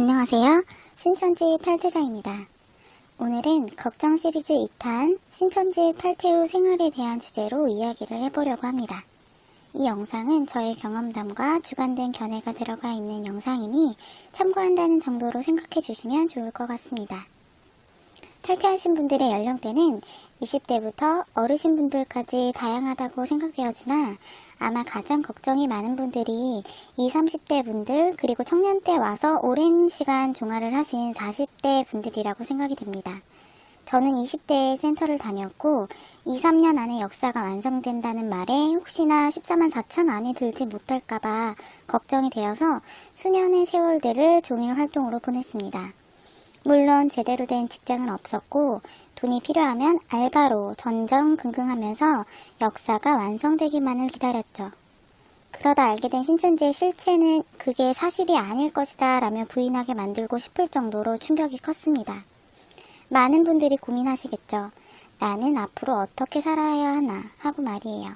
안녕하세요. 신천지 탈퇴자입니다. 오늘은 걱정 시리즈 2탄 신천지 탈퇴 후 생활에 대한 주제로 이야기를 해보려고 합니다. 이 영상은 저의 경험담과 주관된 견해가 들어가 있는 영상이니 참고한다는 정도로 생각해 주시면 좋을 것 같습니다. 탈퇴하신 분들의 연령대는 20대부터 어르신 분들까지 다양하다고 생각되어지나 아마 가장 걱정이 많은 분들이 20, 30대 분들 그리고 청년 때 와서 오랜 시간 종아를 하신 40대 분들이라고 생각이 됩니다. 저는 20대에 센터를 다녔고 2, 3년 안에 역사가 완성된다는 말에 혹시나 14만 4천 안에 들지 못할까봐 걱정이 되어서 수년의 세월들을 종일 활동으로 보냈습니다. 물론 제대로 된 직장은 없었고 돈이 필요하면 알바로 전전긍긍하면서 역사가 완성되기만을 기다렸죠. 그러다 알게 된 신천지의 실체는 그게 사실이 아닐 것이다 라며 부인하게 만들고 싶을 정도로 충격이 컸습니다. 많은 분들이 고민하시겠죠. 나는 앞으로 어떻게 살아야 하나 하고 말이에요.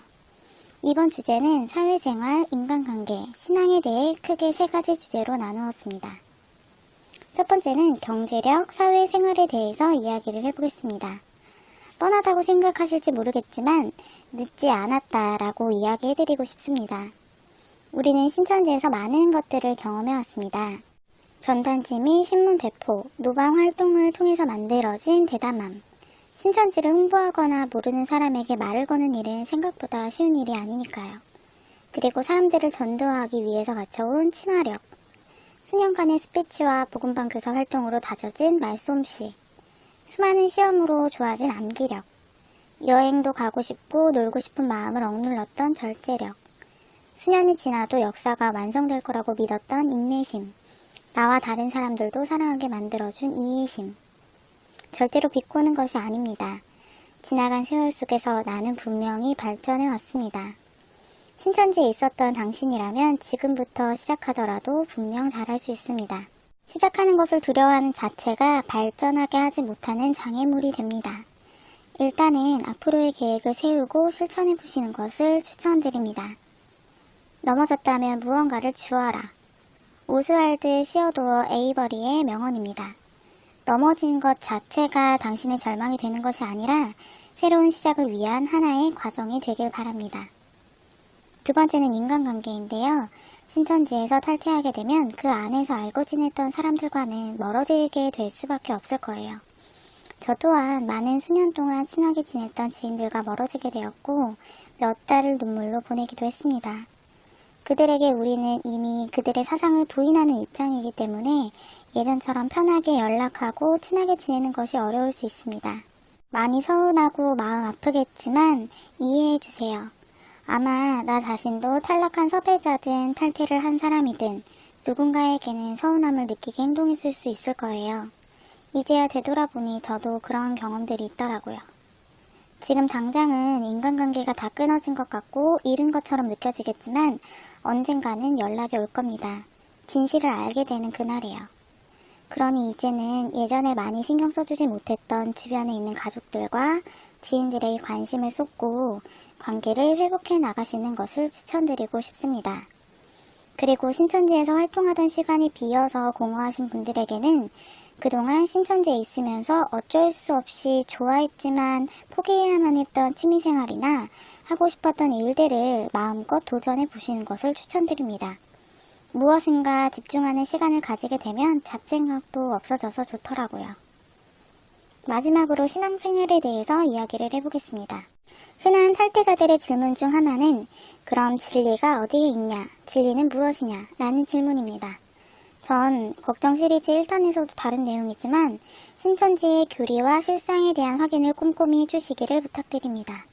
이번 주제는 사회생활, 인간관계, 신앙에 대해 크게 세 가지 주제로 나누었습니다. 첫 번째는 경제력, 사회생활에 대해서 이야기를 해보겠습니다. 뻔하다고 생각하실지 모르겠지만 늦지 않았다라고 이야기해드리고 싶습니다. 우리는 신천지에서 많은 것들을 경험해왔습니다. 전단지 및 신문 배포, 노방 활동을 통해서 만들어진 대담함. 신천지를 홍보하거나 모르는 사람에게 말을 거는 일은 생각보다 쉬운 일이 아니니까요. 그리고 사람들을 전도하기 위해서 갖춰온 친화력. 수년간의 스피치와 복음방 교사 활동으로 다져진 말솜씨, 수많은 시험으로 좋아진 암기력, 여행도 가고 싶고 놀고 싶은 마음을 억눌렀던 절제력, 수년이 지나도 역사가 완성될 거라고 믿었던 인내심, 나와 다른 사람들도 사랑하게 만들어준 이해심. 절대로 비꼬는 것이 아닙니다. 지나간 세월 속에서 나는 분명히 발전해 왔습니다. 신천지에 있었던 당신이라면 지금부터 시작하더라도 분명 잘할 수 있습니다. 시작하는 것을 두려워하는 자체가 발전하게 하지 못하는 장애물이 됩니다. 일단은 앞으로의 계획을 세우고 실천해 보시는 것을 추천드립니다. 넘어졌다면 무언가를 주어라. 오스왈드 시어도어 에이버리의 명언입니다. 넘어진 것 자체가 당신의 절망이 되는 것이 아니라 새로운 시작을 위한 하나의 과정이 되길 바랍니다. 두 번째는 인간관계인데요. 신천지에서 탈퇴하게 되면 그 안에서 알고 지냈던 사람들과는 멀어지게 될 수밖에 없을 거예요. 저 또한 많은 수년 동안 친하게 지냈던 지인들과 멀어지게 되었고 몇 달을 눈물로 보내기도 했습니다. 그들에게 우리는 이미 그들의 사상을 부인하는 입장이기 때문에 예전처럼 편하게 연락하고 친하게 지내는 것이 어려울 수 있습니다. 많이 서운하고 마음 아프겠지만 이해해 주세요. 아마 나 자신도 탈락한 섭외자든 탈퇴를 한 사람이든 누군가에게는 서운함을 느끼게 행동했을 수 있을 거예요. 이제야 되돌아보니 저도 그런 경험들이 있더라고요. 지금 당장은 인간관계가 다 끊어진 것 같고 잃은 것처럼 느껴지겠지만 언젠가는 연락이 올 겁니다. 진실을 알게 되는 그날이에요. 그러니 이제는 예전에 많이 신경 써주지 못했던 주변에 있는 가족들과 지인들에게 관심을 쏟고 관계를 회복해 나가시는 것을 추천드리고 싶습니다. 그리고 신천지에서 활동하던 시간이 비어서 공허하신 분들에게는 그동안 신천지에 있으면서 어쩔 수 없이 좋아했지만 포기해야만 했던 취미생활이나 하고 싶었던 일들을 마음껏 도전해 보시는 것을 추천드립니다. 무엇인가 집중하는 시간을 가지게 되면 잡생각도 없어져서 좋더라고요. 마지막으로 신앙생활에 대해서 이야기를 해보겠습니다. 흔한 탈퇴자들의 질문 중 하나는 그럼 진리가 어디에 있냐? 진리는 무엇이냐? 라는 질문입니다. 전 걱정 시리즈 1탄에서도 다른 내용이지만 신천지의 교리와 실상에 대한 확인을 꼼꼼히 해주시기를 부탁드립니다.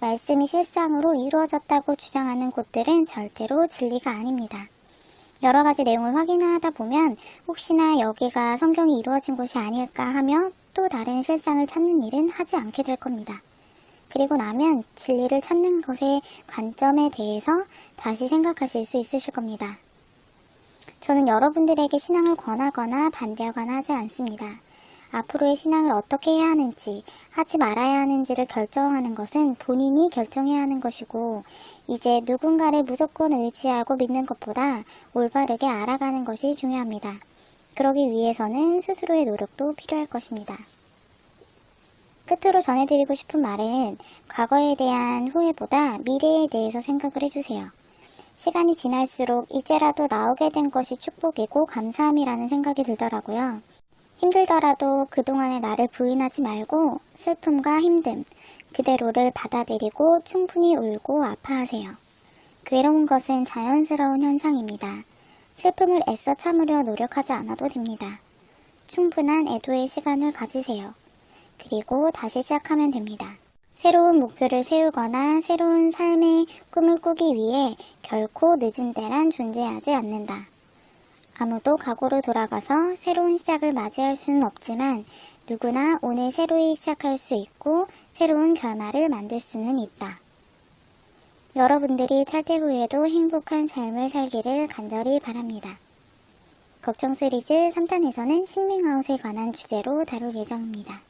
말씀이 실상으로 이루어졌다고 주장하는 곳들은 절대로 진리가 아닙니다. 여러 가지 내용을 확인하다 보면 혹시나 여기가 성경이 이루어진 곳이 아닐까 하며 또 다른 실상을 찾는 일은 하지 않게 될 겁니다. 그리고 나면 진리를 찾는 것의 관점에 대해서 다시 생각하실 수 있으실 겁니다. 저는 여러분들에게 신앙을 권하거나 반대하거나 하지 않습니다. 앞으로의 신앙을 어떻게 해야 하는지, 하지 말아야 하는지를 결정하는 것은 본인이 결정해야 하는 것이고, 이제 누군가를 무조건 의지하고 믿는 것보다 올바르게 알아가는 것이 중요합니다. 그러기 위해서는 스스로의 노력도 필요할 것입니다. 끝으로 전해드리고 싶은 말은 과거에 대한 후회보다 미래에 대해서 생각을 해주세요. 시간이 지날수록 이제라도 나오게 된 것이 축복이고 감사함이라는 생각이 들더라고요. 힘들더라도 그동안의 나를 부인하지 말고 슬픔과 힘듦, 그대로를 받아들이고 충분히 울고 아파하세요. 괴로운 것은 자연스러운 현상입니다. 슬픔을 애써 참으려 노력하지 않아도 됩니다. 충분한 애도의 시간을 가지세요. 그리고 다시 시작하면 됩니다. 새로운 목표를 세우거나 새로운 삶의 꿈을 꾸기 위해 결코 늦은 때란 존재하지 않는다. 아무도 과거로 돌아가서 새로운 시작을 맞이할 수는 없지만 누구나 오늘 새로이 시작할 수 있고 새로운 결말을 만들 수는 있다. 여러분들이 탈퇴 후에도 행복한 삶을 살기를 간절히 바랍니다. 걱정 시리즈 3탄에서는 신밍아웃에 관한 주제로 다룰 예정입니다.